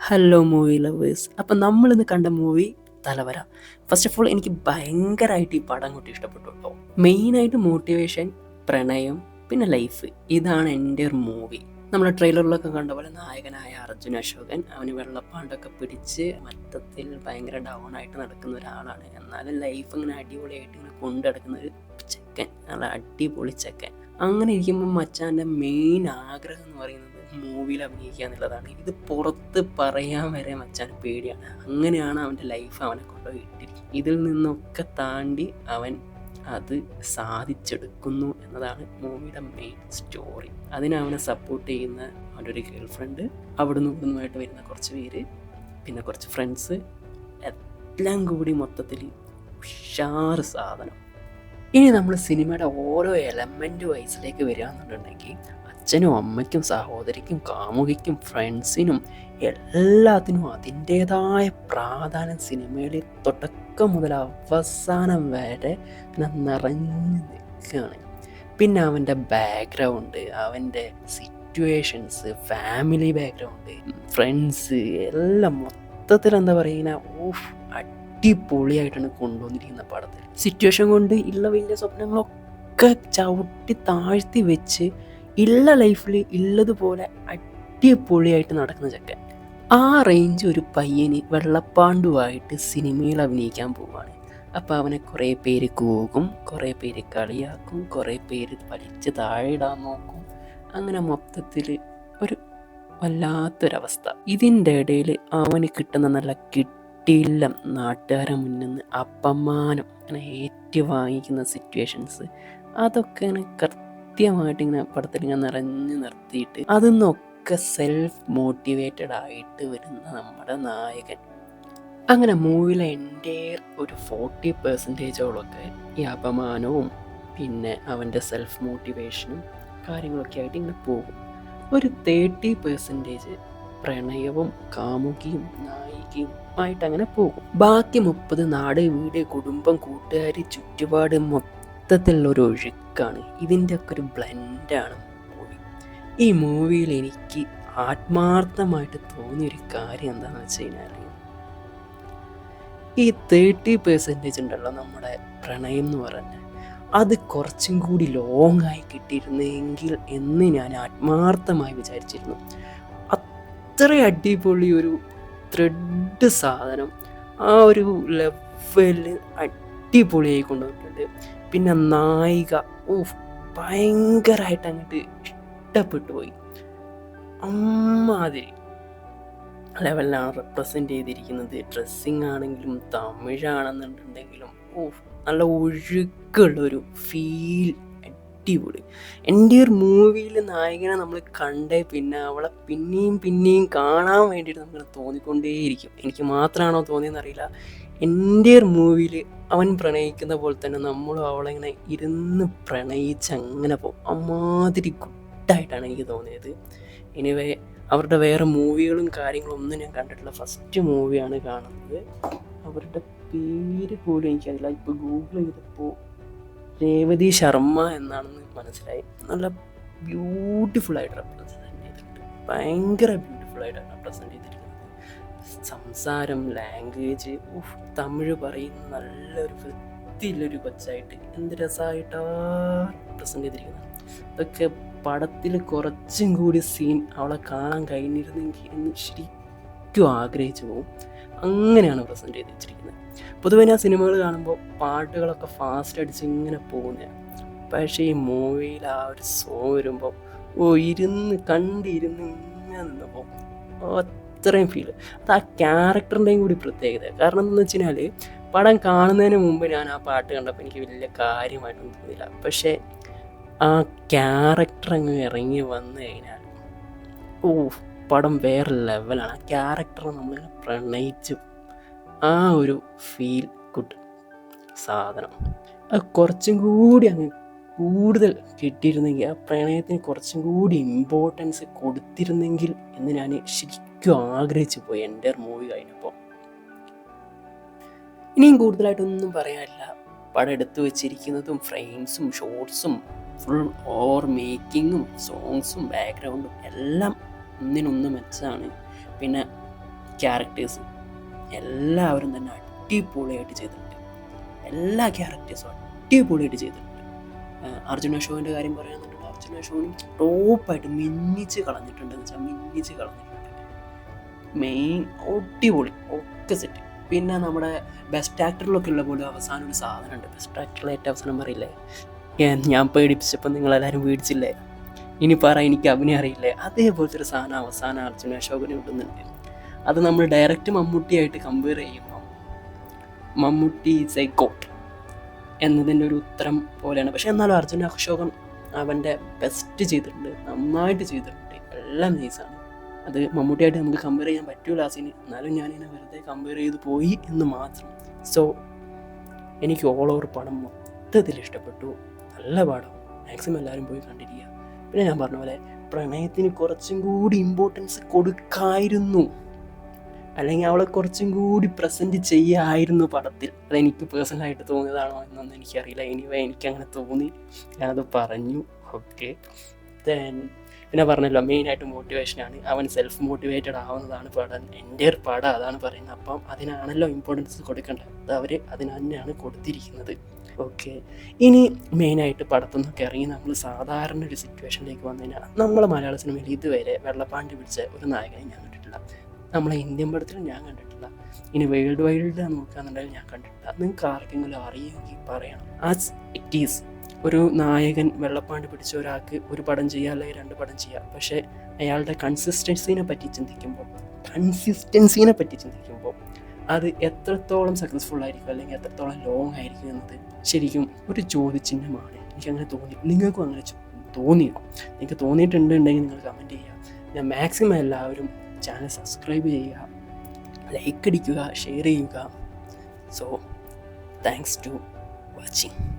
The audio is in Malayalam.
ഹലോ മൂവി ലവേഴ്സ് അപ്പം നമ്മളിന്ന് കണ്ട movie Thalavara. First of all എനിക്ക് ഭയങ്കരമായിട്ട് ഈ പടം കൂട്ടി ഇഷ്ടപ്പെട്ടു കേട്ടോ മെയിനായിട്ട് മോട്ടിവേഷൻ പ്രണയം പിന്നെ ലൈഫ് ഇതാണ് എന്റെ ഒരു മൂവി നമ്മുടെ ട്രെയിലറിലൊക്കെ കണ്ട പോലെ നായകനായ അർജുൻ അശോകൻ അവന് വെള്ളപ്പാണ്ടൊക്കെ പിടിച്ച് മൊത്തത്തിൽ ഭയങ്കര ഡൗൺ ആയിട്ട് നടക്കുന്ന ഒരാളാണ്. എന്നാലും ലൈഫ് ഇങ്ങനെ അടിപൊളിയായിട്ട് ഇങ്ങനെ കൊണ്ടു നടക്കുന്ന ഒരു ചെക്കൻ. നല്ല അടിപൊളി ചെക്കൻ. അങ്ങനെ ഇരിക്കുമ്പോൾ മച്ചാന്റെ മെയിൻ ആഗ്രഹം എന്ന് പറയുന്നത് മൂവിയിൽ അഭിനയിക്കുക എന്നുള്ളതാണ്. ഇത് പുറത്ത് പറയാൻ വരെ മച്ചാൻ പേടിയാണ് അങ്ങനെയാണ് അവന്റെ ലൈഫ് അവനെ കൊണ്ടുപോയി ഇട്ടിരിക്കുന്നത്. ഇതിൽ നിന്നൊക്കെ താണ്ടി അവൻ അത് സാധിച്ചെടുക്കുന്നു എന്നതാണ് മൂവിയുടെ മെയിൻ സ്റ്റോറി അതിനവനെ സപ്പോർട്ട് ചെയ്യുന്ന അവന്റെ ഒരു ഗേൾ ഫ്രണ്ട് അവിടുന്ന് ഇവിടുന്നുമായിട്ട് വരുന്ന കുറച്ച് പേര് പിന്നെ കുറച്ച് ഫ്രണ്ട്സ് എല്ലാം കൂടി മൊത്തത്തിൽ ഉഷാറ് സാധനം. ഇനി നമ്മൾ സിനിമയുടെ ഓരോ എലമെന്റ് വൈസിലേക്ക് വരികയെന്നുണ്ടെങ്കിൽ അച്ഛനും അമ്മയ്ക്കും സഹോദരിക്കും കാമുകിക്കും ഫ്രണ്ട്സിനും എല്ലാത്തിനും അതിന്റേതായ പ്രാധാന്യം സിനിമയിൽ തുടക്കം മുതൽ അവസാനം വരെ നിറഞ്ഞു നിൽക്കുകയാണ്. പിന്നെ അവന്റെ ബാക്ക്ഗ്രൗണ്ട് അവന്റെ സിറ്റുവേഷൻസ് ഫാമിലി ബാക്ക്ഗ്രൗണ്ട് ഫ്രണ്ട്സ് എല്ലാം മൊത്തത്തിൽ എന്താ പറയുക ഓഫ് അടിപൊളിയായിട്ടാണ് കൊണ്ടുവന്നിരിക്കുന്ന പടത്തിൽ. സിറ്റുവേഷൻ കൊണ്ട് ഉള്ള വലിയ സ്വപ്നങ്ങളൊക്കെ ചവിട്ടി താഴ്ത്തി വെച്ച് ഉള്ള ലൈഫിൽ ഉള്ളതുപോലെ അടിപൊളിയായിട്ട് നടക്കുന്ന ചെക്കൻ. ആ റേഞ്ച് ഒരു പയ്യന് വെള്ളപ്പാണ്ടുമായിട്ട് സിനിമയിൽ അഭിനയിക്കാൻ പോവാണ്. അപ്പോൾ അവനെ കുറേ പേര് കൂകും കുറേ പേര് കളിയാക്കും കുറേ പേര് വലിച്ച് താഴെ ഇടാൻ നോക്കും. അങ്ങനെ മൊത്തത്തിൽ ഒരു വല്ലാത്തൊരവസ്ഥ. ഇതിന്റെ ഇടയിൽ അവന് കിട്ടുന്ന നല്ല കിട്ടിയില്ല. നാട്ടുകാരെ മുന്നിൽ നിന്ന് അപമാനം അങ്ങനെ ഏറ്റു വാങ്ങിക്കുന്ന സിറ്റുവേഷൻസ് അതൊക്കെ ഇങ്ങനെ കൃത്യമായിട്ട് ഇങ്ങനെ പടത്തിൽ ഇങ്ങനെ നിറഞ്ഞു നിർത്തിയിട്ട് അതിൽ നിന്നൊക്കെ സെൽഫ് മോട്ടിവേറ്റഡ് ആയിട്ട് വരുന്ന നമ്മുടെ നായകൻ. അങ്ങനെ മൂവിയിലെ എന്റെ ഒരു ഫോർട്ടി പെർസെന്റേജോളൊക്കെ ഈ അപമാനവും പിന്നെ അവന്റെ സെൽഫ് മോട്ടിവേഷനും കാര്യങ്ങളൊക്കെ ആയിട്ട് ഇങ്ങനെ പോകും. ഒരു തേർട്ടി പെർസെന്റേജ് പ്രണയവും കാമുകിയും നായികയും ആയിട്ട് അങ്ങനെ പോകും. ബാക്കി മുപ്പത് നാട് വീട് കുടുംബം കൂട്ടുകാർ ചുറ്റുപാട് മൊത്തത്തിലുള്ള ഒരു ഒഴുക്കാണ്. ഇതിന്റെ ഒക്കെ ഒരു ബ്ലെൻഡാണ് മൂവി. ഈ മൂവിയിൽ എനിക്ക് ആത്മാർത്ഥമായിട്ട് തോന്നിയൊരു കാര്യം എന്താണെന്ന് വെച്ച് കഴിഞ്ഞാൽ ഈ തേർട്ടി പെർസെന്റേജ് ഉണ്ടല്ലോ നമ്മുടെ പ്രണയം എന്ന് പറഞ്ഞാൽ അത് കുറച്ചും കൂടി ലോങ്ങായി കിട്ടിയിരുന്നെങ്കിൽ എന്ന് ഞാൻ ആത്മാർത്ഥമായി വിചാരിച്ചിരുന്നു. അത്ര അടിപൊളി ഒരു ത്രെഡ് സാധനം. ആ ഒരു ലെവലിൽ അടിപൊളിയായി കൊണ്ടുവന്നിട്ടുണ്ട് പിന്നെ നായിക ഓ ഭയങ്കരമായിട്ട് അങ്ങോട്ട് ഇഷ്ടപ്പെട്ടു പോയി. അമ്മാതിരി ലെവലിലാണ് റെപ്രസെന്റ് ചെയ്തിരിക്കുന്നത്. ഡ്രസ്സിങ് ആണെങ്കിലും തമിഴാണെന്നുണ്ടെങ്കിലും ഓ നല്ല ഒഴുക്കുള്ളൊരു ഫീൽ അടിപൊളി. എന്റെ ഒരു മൂവിയിൽ നായകനെ നമ്മൾ കണ്ടേ പിന്നെ അവളെ പിന്നെയും പിന്നെയും കാണാൻ വേണ്ടിയിട്ട് നമുക്ക് തോന്നിക്കൊണ്ടേയിരിക്കും. എനിക്ക് മാത്രമാണോ തോന്നിയെന്ന് അറിയില്ല. എന്റെ ഒരു മൂവിയിൽ അവൻ പ്രണയിക്കുന്ന പോലെ തന്നെ നമ്മളും അവളെ ഇങ്ങനെ ഇരുന്ന് പ്രണയിച്ച് അങ്ങനെ പോകും അമാതിരി ഗുഡായിട്ടാണ് എനിക്ക് തോന്നിയത്. എനിവേ അവരുടെ വേറെ മൂവികളും കാര്യങ്ങളും ഒന്നും ഞാൻ കണ്ടിട്ടില്ല. ഫസ്റ്റ് മൂവിയാണ് കാണുന്നത്. അവരുടെ പേര് പോലും എനിക്കറിയില്ല. ഇപ്പോൾ ഗൂഗിൾ ചെയ്തപ്പോൾ രേവതി ശർമ്മ എന്നാണെന്ന് മനസ്സിലായി. നല്ല ബ്യൂട്ടിഫുൾ ആയിട്ട് റെപ്രസെന്റ് ചെയ്തിട്ടുണ്ട്. ഭയങ്കര ബ്യൂട്ടിഫുൾ ആയിട്ടാണ് റെപ്രസെന്റ് ചെയ്തിരിക്കുന്നത്. സംസാരം ലാംഗ്വേജ് തമിഴ് പറയുന്ന നല്ലൊരു വൃത്തിയിലൊരു കൊച്ചായിട്ട് എന്ത് രസമായിട്ടാണ് റെപ്രസെന്റ് ചെയ്തിരിക്കുന്നത്. അതൊക്കെ പടത്തിൽ കുറച്ചും കൂടി സീൻ അവളെ കാണാൻ കഴിഞ്ഞിരുന്നെങ്കിൽ എന്ന് ശരിക്കും ആഗ്രഹിച്ചു പോകും. അങ്ങനെയാണ് പ്രസന്റ് ചെയ്ത് വെച്ചിരിക്കുന്നത്. പൊതുവെ ഞാൻ സിനിമകൾ കാണുമ്പോൾ പാട്ടുകളൊക്കെ ഫാസ്റ്റ് അടിച്ച് ഇങ്ങനെ പോകുന്നതാണ് പക്ഷേ ഈ മൂവിയിൽ ആ ഒരു സോങ് വരുമ്പോൾ ഓ ഇരുന്ന് കണ്ടിരുന്ന് ഇങ്ങനെ നിന്നപ്പോൾ അത്രയും ഫീൽ അത് ആ ക്യാരക്ടറിന്റെയും കൂടി പ്രത്യേകത കാരണം എന്താണെന്ന് വെച്ച് കഴിഞ്ഞാൽ പടം കാണുന്നതിന് മുമ്പ് ഞാൻ ആ പാട്ട് കണ്ടപ്പോൾ എനിക്ക് വലിയ കാര്യമായിട്ടൊന്നും തോന്നിയില്ല. പക്ഷേ ആ ക്യാരക്ടർ അങ്ങ് ഇറങ്ങി വന്നു കഴിഞ്ഞാൽ ഓ പടം വേറെ ലെവലാണ് ആ ക്യാരക്ടർ നമ്മൾ പ്രണയിച്ചു ആ ഒരു ഫീൽ ഗുഡ് സാധനം. അത് കുറച്ചും കൂടി അങ്ങ് കൂടുതൽ കിട്ടിയിരുന്നെങ്കിൽ ആ പ്രണയത്തിന് കുറച്ചും കൂടി ഇമ്പോർട്ടൻസ് കൊടുത്തിരുന്നെങ്കിൽ എന്ന് ഞാൻ ശരിക്കും ആഗ്രഹിച്ചു പോയി എന്റെ മൂവി കഴിഞ്ഞപ്പോൾ. ഇനിയും കൂടുതലായിട്ടൊന്നും പറയാനില്ല. പടം എടുത്തു വെച്ചിരിക്കുന്നതും ഫ്രെയിംസും ഷോർട്സും ഫുൾ ഓവർ മേക്കിങ്ങും സോങ്സും ബാക്ക്ഗ്രൗണ്ടും എല്ലാം ഒന്നിനൊന്ന് മെച്ചാണ് പിന്നെ ക്യാരക്ടേഴ്സ് എല്ലാവരും തന്നെ അടിപൊളിയായിട്ട് ചെയ്തിട്ടുണ്ട്. എല്ലാ ക്യാരക്ടേഴ്സും അടിപൊളിയായിട്ട് ചെയ്തിട്ടുണ്ട്. അർജുന ഷോവിന്റെ കാര്യം പറയുകയാണെന്നുണ്ടെങ്കിൽ അർജുന ഷോവിനും ടോപ്പായിട്ട് മിന്നിച്ച് കളഞ്ഞിട്ടുണ്ടെന്ന് വെച്ചാൽ മിന്നിച്ച് കളഞ്ഞിട്ടുണ്ട്. മെയിൻ അടിപൊളി ഒക്കെ സെറ്റ് പിന്നെ നമ്മുടെ ബെസ്റ്റ് ആക്ടറിലൊക്കെ ഉള്ള പോലും അവസാനം ഒരു സാധനമുണ്ട്. ബെസ്റ്റ് ആക്ടറിൽ ഏറ്റവും അവസാനം പറയില്ലേ? ഞാൻ പേടിപ്പിച്ചപ്പോൾ നിങ്ങളെല്ലാവരും പേടിച്ചില്ലേ? ഇനി പറ എനിക്ക് അഭിനയം അറിയില്ലേ? അതേപോലത്തെ ഒരു സാധനം അവസാനം അർജുന അശോകന് വിടുന്നുണ്ട് അത് നമ്മൾ ഡയറക്റ്റ് മമ്മൂട്ടിയായിട്ട് കമ്പയർ ചെയ്യുമ്പോൾ മമ്മൂട്ടി ഇസ് എ ഗോട്ട് എന്നതിന്റെ ഒരു ഉത്തരം പോലെയാണ്. പക്ഷേ എന്നാലും അർജുന അശോകൻ അവന്റെ ബെസ്റ്റ് ചെയ്തിട്ടുണ്ട്. നന്നായിട്ട് ചെയ്തിട്ടുണ്ട്. എല്ലാം നൈസാണ് അത് മമ്മൂട്ടിയായിട്ട് നമുക്ക് കമ്പയർ ചെയ്യാൻ പറ്റൂല ആ സീന് എന്നാലും ഞാനിങ്ങനെ വെറുതെ കമ്പയർ ചെയ്ത് പോയി എന്ന് മാത്രം. സോ എനിക്ക് ഓൾ ഓവർ പടം മൊത്തത്തിൽ ഇഷ്ടപ്പെട്ടു. നല്ല പടം. മാക്സിമം എല്ലാവരും പോയി കണ്ടിരിക്കുക. പിന്നെ ഞാൻ പറഞ്ഞ പോലെ പ്രണയത്തിന് കുറച്ചും കൂടി ഇമ്പോർട്ടൻസ് കൊടുക്കായിരുന്നു. അല്ലെങ്കിൽ അവളെ കുറച്ചും കൂടി പ്രസന്റ് ചെയ്യായിരുന്നു പടത്തിൽ. അതെനിക്ക് പേഴ്സണലായിട്ട് തോന്നിയതാണോ എന്നൊന്നും എനിക്കറിയില്ല. എനിവേ എനിക്കങ്ങനെ തോന്നി. ഞാനത് പറഞ്ഞു. ഓക്കെ ദെൻ പിന്നെ പറഞ്ഞല്ലോ മെയിനായിട്ട് മോട്ടിവേഷനാണ് അവൻ സെൽഫ് മോട്ടിവേറ്റഡ് ആവുന്നതാണ് പടം. എന്റെ പടം അതാണ് പറയുന്നത്. അപ്പം അതിനാണല്ലോ ഇമ്പോർട്ടൻസ് കൊടുക്കേണ്ടത്. അവർ അതിന് തന്നെയാണ് കൊടുത്തിരിക്കുന്നത്. ഓക്കെ. ഇനി മെയിനായിട്ട് പടത്തിൽ നിന്നൊക്കെ ഇറങ്ങി നമ്മൾ സാധാരണ ഒരു സിറ്റുവേഷനിലേക്ക് വന്നു കഴിഞ്ഞാൽ നമ്മളെ മലയാള സിനിമയിൽ ഇതുവരെ വെള്ളപ്പാണ്ടി പിടിച്ച ഒരു നായകനെ ഞാൻ കണ്ടിട്ടില്ല. നമ്മളെ ഇന്ത്യൻ പടത്തിലും ഞാൻ കണ്ടിട്ടില്ല. ഇനി വേൾഡ് വൈഡ് നോക്കുകയാണെന്നുണ്ടെങ്കിൽ ഞാൻ കണ്ടിട്ടില്ല. നിങ്ങൾക്ക് ആർക്കെങ്കിലും അറിയുമെങ്കിൽ പറയണം. ആസ് ഇറ്റ് ഈസ് ഒരു നായകൻ വെള്ളപ്പാണ്ട് പിടിച്ച ഒരാൾക്ക് ഒരു പടം ചെയ്യുക അല്ലെങ്കിൽ രണ്ട് പടം ചെയ്യുക പക്ഷേ അയാളുടെ കൺസിസ്റ്റൻസിനെ പറ്റി ചിന്തിക്കുമ്പോൾ കൺസിസ്റ്റൻസിനെ പറ്റി ചിന്തിക്കുമ്പോൾ അത് എത്രത്തോളം സക്സസ്ഫുൾ ആയിരിക്കും അല്ലെങ്കിൽ എത്രത്തോളം ലോങ് ആയിരിക്കും എന്നത് ശരിക്കും ഒരു ചോദ്യചിഹ്നമാണ്. എനിക്കങ്ങനെ തോന്നി. നിങ്ങൾക്കും അങ്ങനെ തോന്നിയോ? നിങ്ങൾക്ക് തോന്നിയിട്ടുണ്ടെങ്കിൽ നിങ്ങൾ കമന്റ് ചെയ്യുക. ഞാൻ മാക്സിമം എല്ലാവരും ചാനൽ സബ്സ്ക്രൈബ് ചെയ്യുക ലൈക്ക് അടിക്കുക ഷെയർ ചെയ്യുക. So thanks to watching